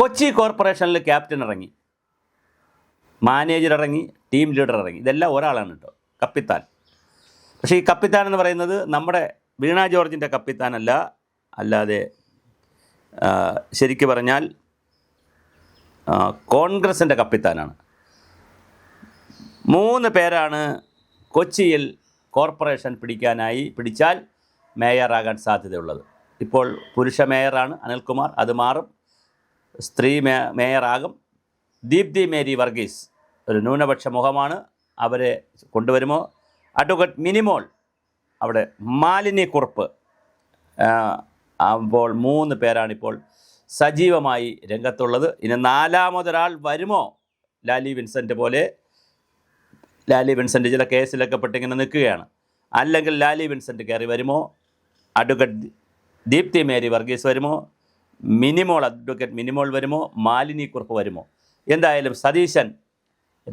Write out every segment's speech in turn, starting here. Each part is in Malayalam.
കൊച്ചി കോർപ്പറേഷനിൽ ക്യാപ്റ്റൻ ഇറങ്ങി. മാനേജർ ഇറങ്ങി ടീം ലീഡർ ഇറങ്ങി. ഇതെല്ലാം ഒരാളാണ് കേട്ടോ കപ്പിത്താൻ. പക്ഷേ ഈ കപ്പിത്താൻ എന്ന് പറയുന്നത് നമ്മുടെ വീണ ജോർജിന്റെ കപ്പിത്താനല്ല അല്ലാതെ ശരിക്കു പറഞ്ഞാൽ കോൺഗ്രസിന്റെ കപ്പിത്താനാണ്. മൂന്ന് പേരാണ് കൊച്ചിയിൽ കോർപ്പറേഷൻ പിടിക്കാനായി പിടിച്ചാൽ മേയറാകാൻ സാധ്യതയുള്ളത്. ഇപ്പോൾ പുരുഷ മേയറാണ് അനിൽകുമാർ അത് മാറും. സ്ത്രീ മേ മേയറാകും. ദീപ്തി മേരി വർഗീസ് ഒരു ന്യൂനപക്ഷ മുഖമാണ്. അവരെ കൊണ്ടുവരുമോ? അഡ്വക്കേറ്റ് മിനിമോൾ അവിടെ മാലിന്യ കുറുപ്പ് അപ്പോൾ മൂന്ന് പേരാണിപ്പോൾ സജീവമായി രംഗത്തുള്ളത്. ഇനി നാലാമതൊരാൾ വരുമോ? ലാലി വിൻസെന്റ് പോലെ. ലാലി വിൻസെന്റ് ചില കേസിലൊക്കെ പെട്ടിങ്ങനെ നിൽക്കുകയാണ്. അല്ലെങ്കിൽ ലാലി വിൻസെന്റ് കയറി വരുമോ? അഡ്വക്കേറ്റ് ദീപ്തി മേരി വർഗീസ് വരുമോ? മിനിമോൾ അഡ്വക്കേറ്റ് മിനിമോൾ വരുമോ? മാലിനി കുറുപ്പ് വരുമോ? എന്തായാലും സതീശൻ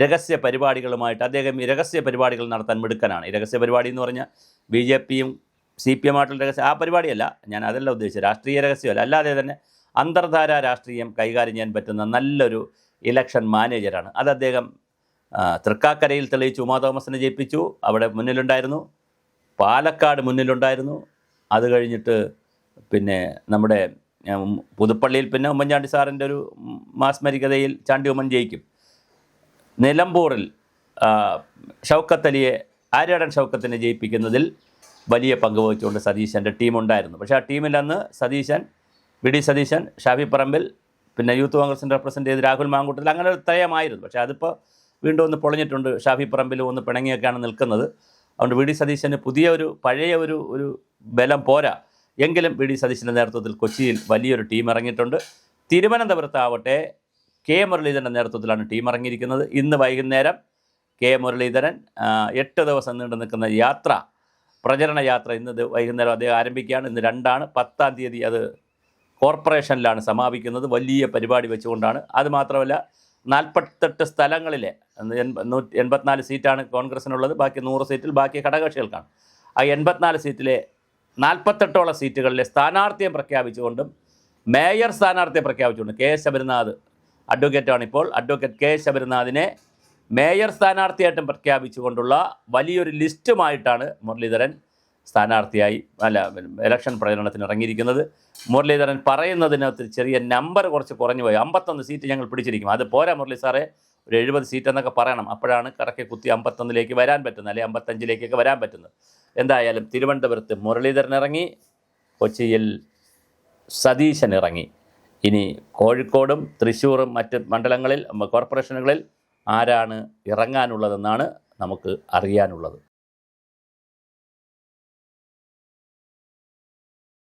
രഹസ്യ പരിപാടികളുമായിട്ട് അദ്ദേഹം രഹസ്യ പരിപാടികൾ നടത്താൻ മിടുക്കനാണ്. ഈ രഹസ്യ പരിപാടി എന്ന് പറഞ്ഞാൽ ബി ജെ പിയും സി പി എമ്മായിട്ടുള്ള രഹസ്യം ആ പരിപാടിയല്ല. ഞാൻ അതല്ല ഉദ്ദേശിച്ചത്. രാഷ്ട്രീയ രഹസ്യമല്ല. അല്ലാതെ തന്നെ അന്തർധാര രാഷ്ട്രീയം കൈകാര്യം ചെയ്യാൻ പറ്റുന്ന നല്ലൊരു ഇലക്ഷൻ മാനേജരാണ്. അത് അദ്ദേഹം തൃക്കാക്കരയിൽ തെളിയിച്ചു. ഉമാ തോമസിനെ ജയിപ്പിച്ചു. അവിടെ മുന്നിലുണ്ടായിരുന്നു. പാലക്കാട് മുന്നിലുണ്ടായിരുന്നു. അത് കഴിഞ്ഞിട്ട് പിന്നെ നമ്മുടെ പുതുപ്പള്ളിയിൽ പിന്നെ ഉമ്മൻചാണ്ടി സാറിന്റെ ഒരു മാസ്മരികതയിൽ ചാണ്ടി ഉമ്മൻ ജയിക്കും. നിലമ്പൂറിൽ ഷൗക്കത്തലിയെ ആര്യാടൻ ഷൗക്കത്തിനെ ജയിപ്പിക്കുന്നതിൽ വലിയ പങ്ക് വഹിച്ചുകൊണ്ട് സതീശന്റെ ടീമുണ്ടായിരുന്നു. പക്ഷേ ആ ടീമിൽ അന്ന് സതീശൻ വി ഡി സതീശൻ ഷാഫി പറമ്പിൽ പിന്നെ യൂത്ത് കോൺഗ്രസിന്റെ റെപ്രസെന്റ് ചെയ്ത് രാഹുൽ മാങ്കൂട്ടത്തിൽ അങ്ങനെ ഒരു ത്രയമായിരുന്നു. പക്ഷേ അതിപ്പോൾ വീണ്ടും ഒന്ന് പൊളിഞ്ഞിട്ടുണ്ട്. ഷാഫി പറമ്പിൽ ഒന്ന് പിണങ്ങിയൊക്കെയാണ് നിൽക്കുന്നത്. അതുകൊണ്ട് വി ഡി സതീശന് പുതിയ ഒരു പഴയ ഒരു ഒരു ബലം പോരാ. എങ്കിലും വി ഡി സതീശന്റെ നേതൃത്വത്തിൽ കൊച്ചിയിൽ വലിയൊരു ടീം ഇറങ്ങിയിട്ടുണ്ട്. തിരുവനന്തപുരത്താവട്ടെ കെ മുരളീധരന്റെ നേതൃത്വത്തിലാണ് ടീം ഇറങ്ങിയിരിക്കുന്നത്. ഇന്ന് വൈകുന്നേരം കെ മുരളീധരൻ എട്ട് ദിവസം നീണ്ടു നിൽക്കുന്ന യാത്ര പ്രചരണ യാത്ര ഇന്ന് വൈകുന്നേരം അദ്ദേഹം ആരംഭിക്കുകയാണ്. ഇന്ന് രണ്ടാണ്. പത്താം തീയതി അത് കോർപ്പറേഷനിലാണ് സമാപിക്കുന്നത്. വലിയ പരിപാടി വെച്ചുകൊണ്ടാണ്. അത് മാത്രമല്ല നാൽപ്പത്തെട്ട് സ്ഥലങ്ങളിലെ എൺപ- എൺപത്തിനാല് സീറ്റാണ് കോൺഗ്രസിനുള്ളത്. ബാക്കി നൂറ് സീറ്റിൽ ബാക്കി ഘടകകക്ഷികൾക്കാണ്. ആ എൺപത്തിനാല് സീറ്റിലെ നാൽപ്പത്തെട്ടോളം സീറ്റുകളിലെ സ്ഥാനാർത്ഥിയെ പ്രഖ്യാപിച്ചുകൊണ്ടും മേയർ സ്ഥാനാർത്ഥിയെ പ്രഖ്യാപിച്ചുകൊണ്ട് കെ ശബരിനാഥ് അഡ്വക്കേറ്റാണ് ഇപ്പോൾ. അഡ്വക്കേറ്റ് കെ ശബരിനാഥിനെ മേയർ സ്ഥാനാർത്ഥിയായിട്ടും പ്രഖ്യാപിച്ചുകൊണ്ടുള്ള വലിയൊരു ലിസ്റ്റുമായിട്ടാണ് മുരളീധരൻ സ്ഥാനാർത്ഥിയായി അല്ല ഇലക്ഷൻ പ്രചരണത്തിന് ഇറങ്ങിയിരിക്കുന്നത്. മുരളീധരൻ പറയുന്നതിനകത്ത് ചെറിയ നമ്പർ കുറച്ച് കുറഞ്ഞു പോയി അമ്പത്തൊന്ന് സീറ്റ് ഞങ്ങൾ പിടിച്ചിരിക്കും. അത് പോരാ മുരളി സാറേ. ഒരു എഴുപത് സീറ്റ് എന്നൊക്കെ പറയണം. അപ്പോഴാണ് കറക്കെ കുത്തി അമ്പത്തൊന്നിലേക്ക് വരാൻ പറ്റുന്നത് അല്ലെങ്കിൽ അമ്പത്തഞ്ചിലേക്കൊക്കെ വരാൻ പറ്റുന്നത്. എന്തായാലും തിരുവനന്തപുരത്ത് മുരളീധരൻ ഇറങ്ങി കൊച്ചിയിൽ സതീശൻ ഇറങ്ങി. ഇനി കോഴിക്കോടും തൃശ്ശൂറും മറ്റ് മണ്ഡലങ്ങളിൽ കോർപ്പറേഷനുകളിൽ ആരാണ് ഇറങ്ങാനുള്ളതെന്നാണ് നമുക്ക് അറിയാനുള്ളത്.